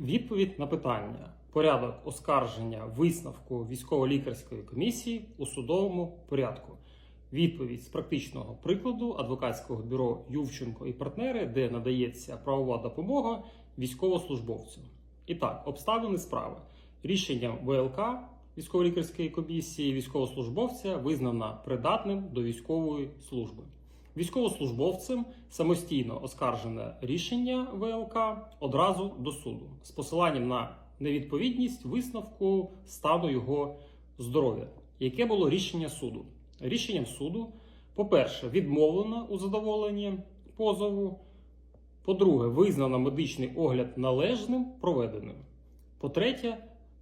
Відповідь на питання: порядок оскарження висновку військово-лікарської комісії у судовому порядку. Відповідь з практичного прикладу адвокатського бюро Ювченко і партнери, де надається правова допомога військовослужбовцю. І так, обставини справи. Рішенням ВЛК військово-лікарської комісії військовослужбовця визнана придатним до військової служби. Військовослужбовцем самостійно оскаржене рішення ВЛК одразу до суду з посиланням на невідповідність висновку стану його здоров'я. Яке було рішення суду? Рішенням суду, по-перше, відмовлено у задоволенні позову. По-друге, визнано медичний огляд належним проведеним. По-третє,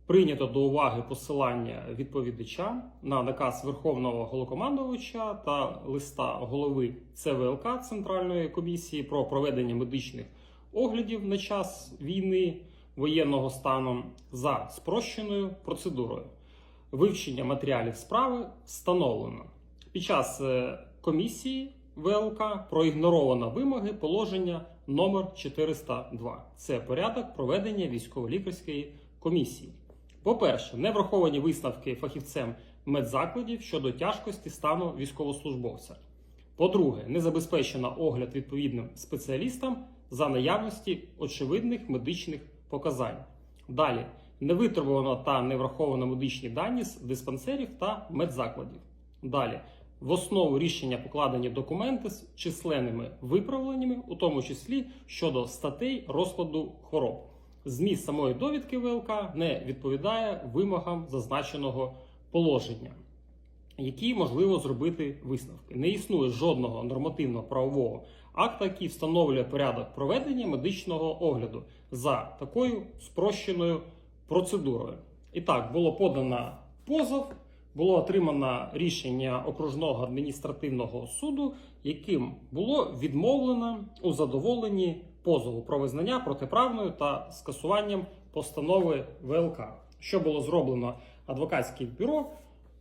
прийнято до уваги посилання відповідача на наказ Верховного Голокомандувача та листа голови ЦВЛК Центральної комісії про проведення медичних оглядів на час війни воєнного стану за спрощеною процедурою. Вивчення матеріалів справи встановлено. Під час е, комісії ВЛК проігноровано вимоги положення номер 402. Це порядок проведення військово-лікарської комісії. По-перше, не враховані висновки фахівцем медзакладів щодо тяжкості стану військовослужбовця. По-друге, не забезпечено огляд відповідним спеціалістам за наявності очевидних медичних показань. Далі не витребувано та не враховано медичні дані з диспансерів та медзакладів. Далі в основу рішення покладені документи з численними виправленнями, у тому числі щодо статей розкладу хвороб. Зміст самої довідки ВЛК не відповідає вимогам зазначеного положення, які можливо зробити висновки. Не існує жодного нормативно-правового акта, який встановлює порядок проведення медичного огляду за такою спрощеною процедурою. І так, було подано позов, було отримано рішення окружного адміністративного суду, яким було відмовлено у задоволенні позову про визнання протиправною та скасуванням постанови ВЛК. Що було зроблено адвокатським бюро?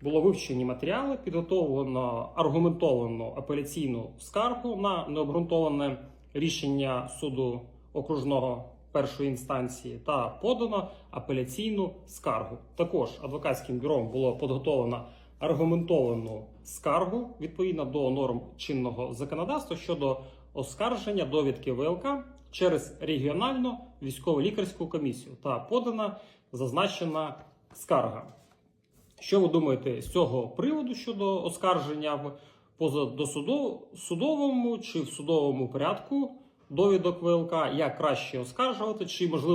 Було вивчені матеріали, підготовлено аргументовану апеляційну скаргу на необґрунтоване рішення суду окружного першої інстанції та подано апеляційну скаргу. Також адвокатським бюро було підготовлено аргументовану скаргу відповідно до норм чинного законодавства щодо оскарження довідки ВЛК через регіональну військово-лікарську комісію та подана зазначена скарга. Що ви думаєте з цього приводу щодо оскарження в позадосудовому чи в судовому порядку довідок ВЛК? Як краще оскаржувати, чи можливо?